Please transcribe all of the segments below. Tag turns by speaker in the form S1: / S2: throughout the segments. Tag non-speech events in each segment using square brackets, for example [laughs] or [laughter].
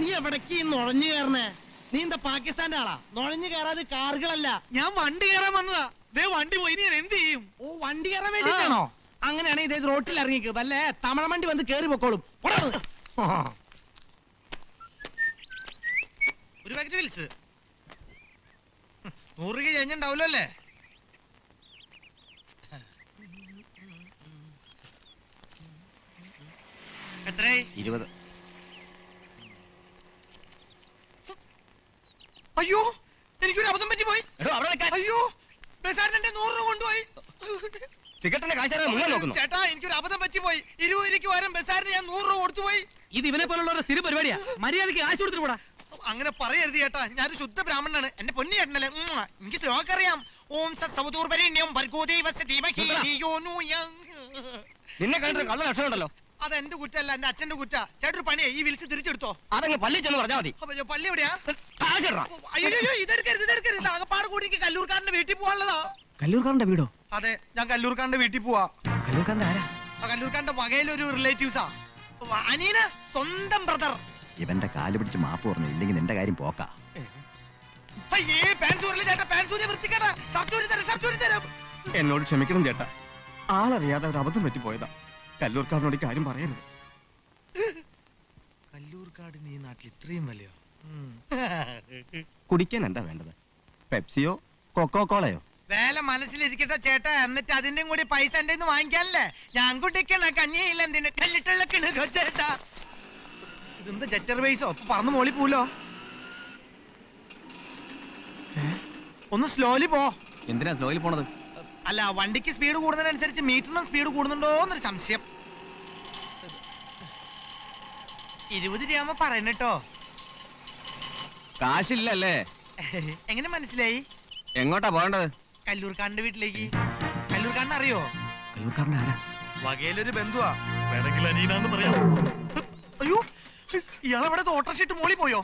S1: നീ എവിടേക്ക് നുഴഞ്ഞു കയറണേ? നീ എന്താ പാകിസ്ഥാന്റെ ആളാ? നുഴഞ്ഞു കയറാതെ കാറുകളല്ല.
S2: ഞാൻ വണ്ടി കയറാൻ വന്നതാ. ദേ വണ്ടി പോയി ഞാൻ എന്ത് ചെയ്യും?
S1: ഓ വണ്ടി കയറാൻ വേണ്ടിട്ടാണോ? അങ്ങനെയാണെങ്കിൽ ഇതേ റോട്ടിൽ ഇറങ്ങിക്ക് വല്ലേ തമിഴ വണ്ടി വന്ന് കേറി പൊക്കോളും.
S2: ഒരു പാക്കറ്റ് വിൽസ് അല്ലേ? എത്രയായി?
S3: ഇരുപത്.
S2: അയ്യോ എനിക്കൊരു അബദ്ധം പറ്റി പോയി
S3: എടോ അവിടെ നിൽക്കാൻ
S2: അയ്യോ ബസാറിന്റെ നൂറ് രൂപ കൊണ്ടുപോയി.
S3: സിഗരറ്റിന്റെ കാശാരെ മുങ്ങാൻ നോക്കുന്നു.
S2: ചേട്ടാ എനിക്കൊരു അബദ്ധം പറ്റി പോയി ഇരുപത് രൂപയ്ക്ക് വരം ബസാറിന് ഞാൻ നൂറ് രൂപ കൊടുത്തു പോയി
S4: ഇത് ഇവനെ പോലുള്ളവരുടെ സ്ഥിര പരിപാടിയാ. മര്യാദയ്ക്ക് കാശ് കൊടുത്തിട്ട് പോടാ.
S2: അങ്ങനെ പറയരുത് ചേട്ടാ. ഞാനൊരു ശുദ്ധ ബ്രാഹ്മണനാണ്. എന്റെ പൊന്നു ചേട്ടനല്ലേ? എനിക്ക് ശ്ലോകം അറിയാം ഓം ധീമഹി ധിയോ
S3: നിന്നെ കണ്ടിട്ട് കള്ള ലക്ഷണം ഉണ്ടല്ലോ
S2: അത് എന്റെ കുറ്റല്ല എന്റെ അച്ഛന്റെ കുറ്റ. ചേട്ടൊരു പണിയെ ഈ വിളിച്ച് തിരിച്ചെടുത്തോ?
S3: അതങ്ങ് പള്ളി ചെന്ന് പറഞ്ഞാൽ മതി.
S2: ഞാൻ പള്ളി എവിടെയാ? അയ്യോ ഇതെടുക്കരുത് ഇതെടുക്കരുത്. ഇത് ആകപ്പാട് കൂടി എനിക്ക് കല്ലൂർക്കാരന്റെ വീട്ടിൽ പോവാനുള്ളതാ
S4: കല്ലൂർക്കാരന്റെ വീടോ?
S2: അതെ ഞാൻ കല്ലൂർക്കാരന്റെ വീട്ടിൽ പോവാ.
S4: കല്ലൂർക്കാരന്റെ ആരാ?
S2: കല്ലൂർക്കാരന്റെ വകയിലൊരു റിലേറ്റീവ്സാ അനീന സ്വന്തം ബ്രദർ
S5: ഇവന്റെ കാൽ പിടിച്ച് മാപ്പ് പറഞ്ഞു ഇല്ലെങ്കിൽ നിന്റെ കാര്യം പോക്കാ.
S6: എന്നോട് ക്ഷമിക്കണം ചേട്ടാ. ആളറിയാതെ ഒരു അബദ്ധം പറ്റിപ്പോയതാ. കല്ലൂർക്കാടിനോട് ഈ കാര്യം പറയരുത്.
S2: കല്ലൂർക്കാടിന് ഈ നാട്ടിൽ ഇത്രയും വലിയോ?
S6: കുടിക്കാൻ എന്താ വേണ്ടത്? പെപ്സിയോ കൊക്കോ കോളയോ
S2: വേല മനസ്സിലിരിക്കട്ടെ ചേട്ടാ എന്നിട്ട് അതിന്റെയും കൂടി പൈസ എന്റെ വാങ്ങിക്കാനല്ലേ? ഞാൻ കുട്ടിക്കണ കഞ്ഞിയില്ല എന്തിനു? കല്ലിട്ടുള്ള കിണക്കോ ചേട്ടാ. ഇതെന്താ ജെറ്റർ ബേസോ പറന്ന് മോളി പോലോ ഒന്ന് സ്ലോലി പോ.
S6: എന്തിനാ സ്ലോയിൽ പോണത്?
S2: അല്ല വണ്ടിക്ക് സ്പീഡ് കൂടുന്നതിനനുസരിച്ച് മീറ്ററിനും സ്പീഡ് കൂടുന്നുണ്ടോ എന്നൊരു സംശയം. ഇരുപത് രൂപ പറയണട്ടോ
S6: കാശില്ലല്ലേ?
S2: എങ്ങനെ മനസ്സിലായി?
S6: എങ്ങോട്ടാ പോകേണ്ടത്?
S2: കല്ലൂർക്കാരന്റെ വീട്ടിലേക്ക്. കല്ലൂർക്കാരനെ അറിയോ
S6: കല്ലൂർക്കാരന്റെ ആരാ
S2: വകയിലൊരു ബന്ധുവാ. വേണമെങ്കിൽ അനീനാന്ന് പറയാം. ഇയാളെവിടെ ഓട്ടർഷീറ്റ് മോളി പോയോ?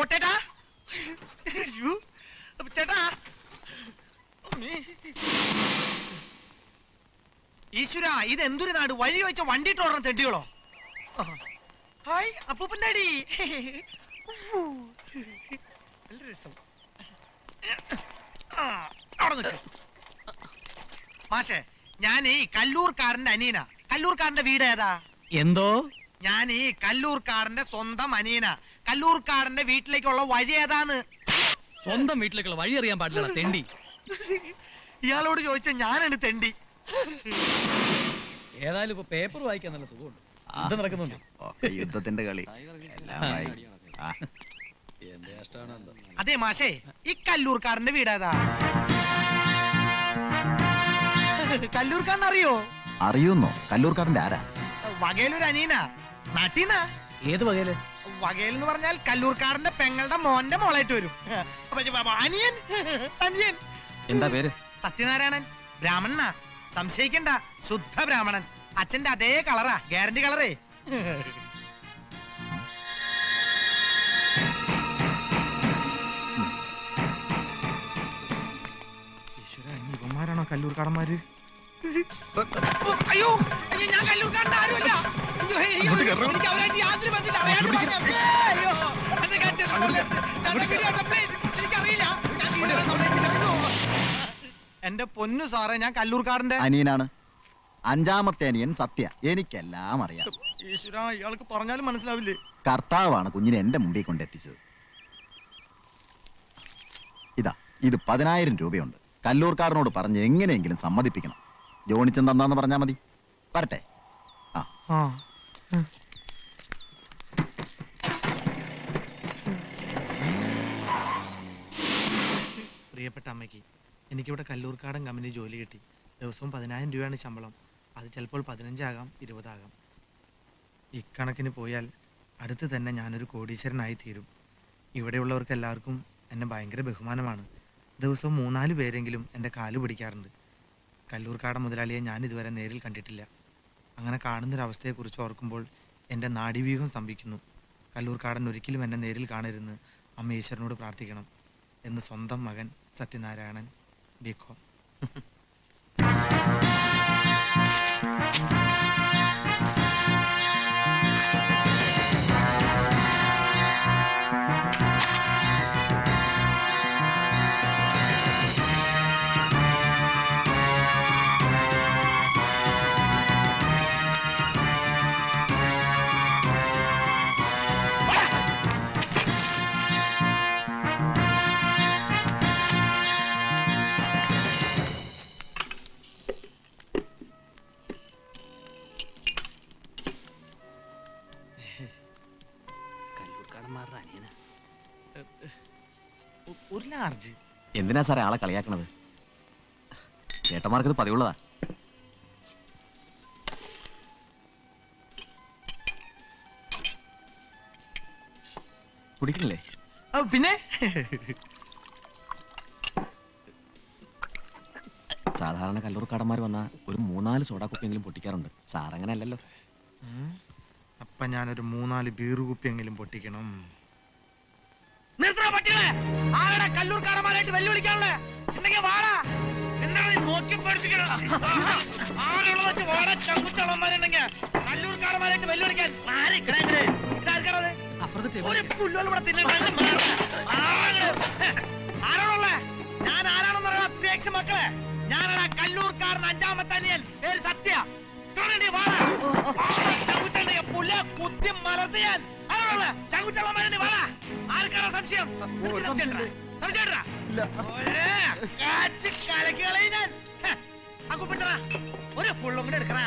S2: ഓട്ടേട്ടാ. ചേട്ടാ. ഈശ്വര ഇത് എന്തൊരു നാട്? വഴി വെച്ച വണ്ടി ഓടണം തെണ്ടികളോ? ഹായ് അപ്പൂപ്പന്റെ അടി നല്ല രസം. അവിടെ മാഷേ ഈ കല്ലൂർക്കാരന്റെ അനീന കല്ലൂർക്കാരന്റെ വീട് ഏതാ?
S4: എന്തോ?
S2: ഞാൻ ഈ കല്ലൂർക്കാടന്റെ സ്വന്തം അനീന കല്ലൂർക്കാടന്റെ വീട്ടിലേക്കുള്ള വഴി ഏതാന്ന്
S4: സ്വന്തം വീട്ടിലേക്കുള്ള വഴി അറിയാൻ പാടില്ല തെണ്ടി.
S2: ഇയാളോട് ചോദിച്ച ഞാനാണ് തെണ്ടി.
S4: ഏതായാലും ഇപ്പൊ പേപ്പർ വായിക്കാൻ നല്ല സുഖമുണ്ട്. അത് നടക്കുന്നുണ്ട്.
S5: യുദ്ധത്തിന്റെ കളി.
S2: അതെ മാഷേ ഈ കല്ലൂർക്കാടന്റെ വീടേതാ ഏതാ? കല്ലൂർക്കാരൻ അറിയോ
S5: അറിയുന്നോ? കല്ലൂർക്കാടന്റെ ആരാ?
S2: വകയിലൊരു അനീന നാട്ടീനാ
S4: ഏത് വകയിൽ?
S2: വകയിൽ എന്ന് പറഞ്ഞാൽ കല്ലൂർക്കാരന്റെ പെങ്ങളുടെ മോന്റെ മോളായിട്ട് വരും. ബാബാ, അനിയൻ. അനിയൻ.
S6: എന്താ പേര്?
S2: സത്യനാരായണൻ. ബ്രാഹ്മണനാ. സംശയിക്കണ്ട. ശുദ്ധ ബ്രാഹ്മണൻ. അച്ഛന്റെ അതേ കളറാ. ഗ്യാരണ്ടി കളറേ. ഇവന്മാരാണോ കല്ലൂർക്കാടന്മാര്? അയ്യോ അയ്യോ ഞാൻ കല്ലൂർക്കാരന്റെ ആരുമല്ല. എന്റെ പൊന്നു സാറേ ഞാൻ കല്ലൂർക്കാടിന്റെ
S5: അനിയനാണ്. അഞ്ചാമത്തെ അനിയൻ സത്യ. എനിക്കെല്ലാം അറിയാം.
S2: ഈശ്വര ഇയാൾക്ക് പറഞ്ഞാലും മനസ്സിലാവില്ലേ?
S5: കർത്താവാണ് കുഞ്ഞിനെ എന്റെ മുമ്പിൽ കൊണ്ടെത്തിച്ചത്. ഇതാ ഇത് പതിനായിരം രൂപയുണ്ട്. കല്ലൂർക്കാരനോട് പറഞ്ഞ് എങ്ങനെയെങ്കിലും സമ്മതിപ്പിക്കണം. ജോണിച്ചൻ തന്നാന്ന് പറഞ്ഞാ മതി. വരട്ടെ. ആ.
S2: ആ. പ്രിയപ്പെട്ട അമ്മയ്ക്ക് എനിക്കിവിടെ കല്ലൂർക്കാടൻ കമ്പനി ജോലി കിട്ടി. ദിവസവും പതിനായിരം രൂപയാണ് ശമ്പളം. അത് ചിലപ്പോൾ പതിനഞ്ചാകാം ഇരുപതാകാം. ഇക്കണക്കിന് പോയാൽ അടുത്ത് തന്നെ ഞാനൊരു കോടീശ്വരനായി തീരും ഇവിടെയുള്ളവർക്ക് എല്ലാവർക്കും എന്നെ ഭയങ്കര ബഹുമാനമാണ്. ദിവസവും മൂന്നാൽ പേരെങ്കിലും എന്റെ കാൽ പിടിക്കാറുണ്ട്. കല്ലൂർക്കാടൻ മുതലാളിയെ ഞാൻ ഇതുവരെ നേരിൽ കണ്ടിട്ടില്ല. അങ്ങനെ കാണുന്നൊരവസ്ഥയെക്കുറിച്ച് ഓർക്കുമ്പോൾ എന്റെ നാടിവ്യൂഹം സ്തംഭിക്കുന്നു. കല്ലൂർക്കാടൻ ഒരിക്കലും എന്നെ നേരിൽ കാണരുന്ന് അമ്മ ഈശ്വരനോട് പ്രാർത്ഥിക്കണം
S7: എന്ന് സ്വന്തം മകൻ സത്യനാരായണൻ ബികോം
S6: എന്തിനാ സാറേ ആളെ കളിയാക്കണത്? ചേട്ടന്മാർക്കത് പതിവുള്ളതാ. കുടിക്കണില്ലേ
S7: ആ, പിന്നെ?
S6: സാധാരണ കല്ലൂർക്കാടന്മാർ വന്ന ഒരു മൂന്നാൽ സോഡാ കുപ്പിയെങ്കിലും പൊട്ടിക്കാറുണ്ട്
S7: സാറങ്ങനെയല്ലല്ലോ. അപ്പൊ ഞാനൊരു മൂന്നാൽ ബീറു കുപ്പിയെങ്കിലും പൊട്ടിക്കണം.
S2: നിർത്തണ പട്ടികളെ? ആരുടെ കല്ലൂർക്കാരന്മാരായിട്ട് വെല്ലുവിളിക്കാനുള്ളേ? ഉണ്ടെങ്കിൽ വാടാ. എന്താണ് നോക്കി പഠിപ്പിക്കണത് [laughs] ആരുള്ള വെച്ച് വാടാ ചങ്കുച്ചളന്മാരുണ്ടെങ്കിൽ കല്ലൂർക്കാരന്മാരായിട്ട് വെല്ലുവിളിക്കാൻ ആരിക്കണേ ഇതാർക്കണത്?
S4: അപ്പുറത്തെ
S2: ഒരു
S4: ടേബിളിൽ
S2: പുല്ലോലും ഇവിടെ തിന്നണ്ട ആരാണുള്ളേ? ഞാൻ ആരാണെന്ന് പറയാ അപ്രേക്ഷ മക്കളെ. ഞാനാണ് കല്ലൂർക്കാരൻ അഞ്ചാമത്തെ അനിയൻ. പേര് സത്യ. വാടാ. ചങ്കുറ്റുണ്ടെങ്കിൽ പുല്ല കുത്തി മലർത്തി ഞാൻ. ചങ്കുറ്റളന്മാരുണ്ട് വാടാ ആർക്കാണ് സംശയം? കാച്ച് കളയും ഞാൻ. ഹ, ആ കുപ്പിട്ടറ ഒരു പുള്ളും കൂടെ എടുക്കണ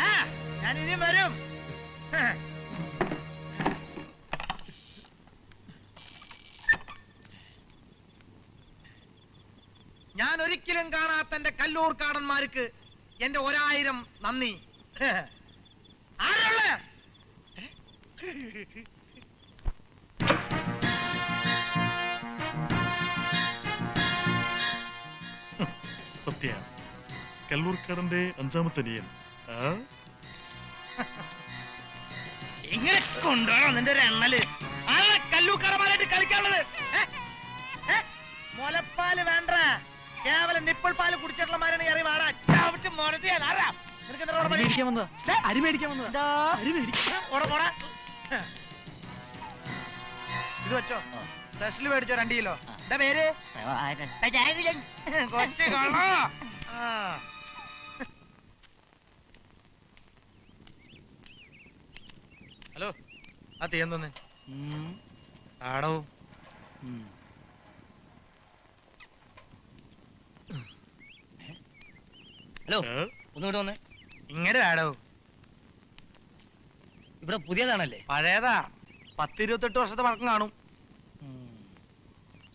S2: ആ ഞാൻ ഇനിയും വരും. ഞാൻ ഒരിക്കലും കാണാത്ത എന്റെ കല്ലൂർ കാടന്മാർക്ക് എന്റെ ഒരായിരം നന്ദി.
S8: സത്യ. കല്ലൂർക്കാടന്റെ അഞ്ചാമത്തെ നിയൻ
S2: ഇങ്ങനെ കൊണ്ടുപോകണം നിന്റെ ഒരു എണ്ണൽ. ആരാ കല്ലൂക്കാരന്മാരായിട്ട് കളിക്കാനുള്ളത്? ഏ? ഏ? മുലപ്പാൽ വേണ്ട. കേവലം നിപ്പിൾ പാൽ കുടിച്ചിട്ടുള്ള മാരാണ് ഇറങ്ങി വാടാ ചാവിട്ട് മുരട്ടി ഞാൻ ആരാ? നിനക്ക് എന്താ ഇവിടെ പണി?
S4: മേടിക്കാൻ വന്നതാ.
S2: ദേ,
S4: അരി മേടിക്കാൻ വന്നതാ.
S2: ദാ.
S4: അരി മേടിക്കാൻ
S2: ഓടാ, ഓടാ. ഇത് വെച്ചോ. സ്പെഷ്യൽ മേടിച്ചോ രണ്ട് കിലോ. എന്താ പേര്. കൊച്ചു കള്ളോ. ആ.
S7: ഹലോ ആ തീയൻ തന്നെ ആടോ
S3: ഹലോ ഒന്നുകൂടെ വന്നേ.
S7: ഇങ്ങനെ ആടോ
S3: ഇവിടെ പുതിയതാണല്ലേ?
S7: പഴയതാ. പത്തിരുപത്തെട്ട് വർഷത്തെ പഴക്കം കാണും.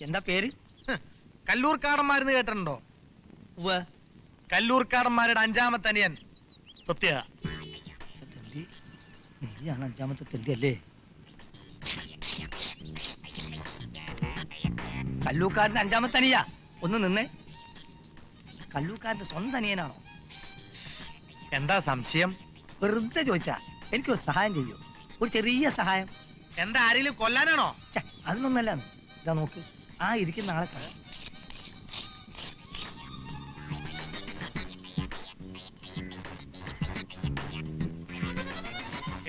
S3: എന്താ പേര്?
S7: കല്ലൂർക്കാടന്മാരെന്ന് കേട്ടിട്ടുണ്ടോ?
S3: ഉവ്വ്.
S7: കല്ലൂർക്കാടന്മാരുടെ അഞ്ചാമത്തെ അനിയൻ.
S8: സത്യ.
S3: നീയാണ് അഞ്ചാമത്തെ തെണ്ടി അല്ലേ? കല്ലൂക്കാരന്റെ അഞ്ചാമത്തെ അനിയ. ഒന്ന് നിന്നേ. കല്ലൂക്കാരന്റെ സ്വന്തം അനിയനാണോ?
S7: എന്താ സംശയം?
S3: വെറുതെ ചോദിച്ചാ. എനിക്കൊരു സഹായം ചെയ്യൂ. ഒരു ചെറിയ സഹായം.
S7: എന്താ ആരെങ്കിലും കൊല്ലാനാണോ?
S3: ഛെ, അതിനൊന്നല്ല ഇതാ നോക്ക്. ആ ഇരിക്കുന്ന ആളെ കാണാം.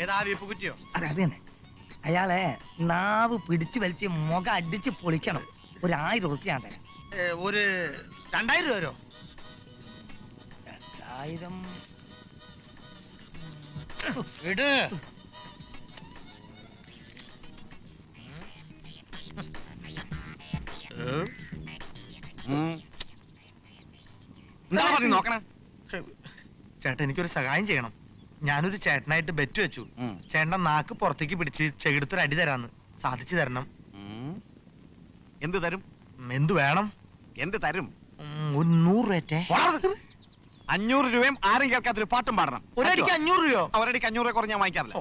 S7: ഏതാ വീപ്പ് കുറ്റിയോ?
S3: അതെ അത് തന്നെ. അയാളെ നാവ് പിടിച്ചു വലിച്ച് മുഖം അടിച്ച് പൊളിക്കണം. ഒരു ആയിരം ഉറുപ്പ്യ ഞാൻ തരാം.
S7: ഏ, ഒരു രണ്ടായിരം രൂപ
S3: രണ്ടായിരം
S6: നോക്കണേ?
S7: ചേട്ടൻ എനിക്കൊരു സഹായം ചെയ്യണം. ഞാനൊരു ചേട്ടനായിട്ട് ബെറ്റ് വെച്ചു. ചേട്ടൻ നാക്ക് പുറത്തേക്ക് പിടിച്ച് ചെകിടത്തൊരു അടി തരാന്ന് സാധിച്ചു തരണം.
S1: എന്ത് തരും?
S7: എന്ത് വേണം?
S1: എന്ത് തരും?
S7: ഒരു നൂറ് രൂപറ്റേ
S1: അഞ്ഞൂറ് രൂപയും ആരും കേൾക്കാത്തൊരു പാട്ടും പാടണം.
S7: ഒരടിക്ക് അഞ്ഞൂറ് രൂപയോ?
S1: അവരടിക്ക് അഞ്ഞൂറ് കുറഞ്ഞ് ഞാൻ വാങ്ങിക്കാറില്ല.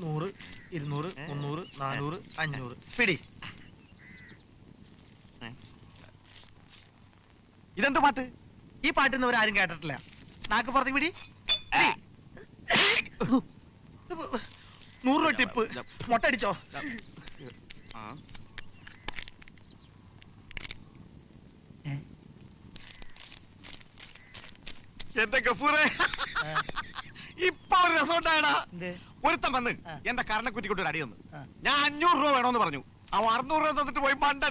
S7: നൂറ് ഇരുന്നൂറ് മുന്നൂറ് നാനൂറ് അഞ്ഞൂറ്. പിടി.
S1: ഇതെന്ത് പാട്ട്?
S7: ഈ പാട്ട് ഇന്ന് ആരും കേട്ടിട്ടില്ല. നാക്ക് പുറത്തേക്ക് പിടി. പിടി. നൂറ് രൂപ ടിപ്പ്. മുട്ട അടിച്ചോ.
S1: എന്റെ ഗഫൂറെ. ഇപ്പൊ ഒരു രസം ഉണ്ടായടാ
S3: എന്ത്?
S1: ഒരുത്തൻ വന്ന് എന്റെ കരണ കുറ്റിക്കൊണ്ട് ഒരു അടി തന്നു. ഞാൻ അഞ്ഞൂറ് രൂപ വേണമെന്ന് പറഞ്ഞു. അവ അറുന്നൂറ് രൂപ തന്നിട്ട് പോയി പണ്ട.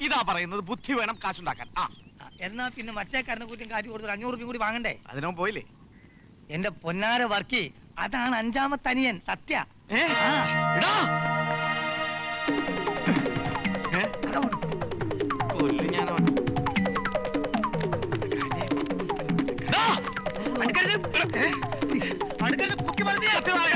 S1: ഇതാ പറയുന്നത് ബുദ്ധി വേണം കാശുണ്ടാക്കാൻ. ആ.
S3: എന്നാ പിന്നെ മറ്റേ കരണക്കുറ്റിയും കാറ്റ് കൊടുത്തു അഞ്ഞൂറ് രൂപ കൂടി വാങ്ങണ്ടേ?
S1: അതിനോ പോയില്ലേ?
S3: എന്റെ പൊന്നാര വർക്കി അതാണ് അഞ്ചാമത്തെ അനിയൻ സത്യ.
S1: ഏ?
S3: ആ,
S1: എടാ! torni a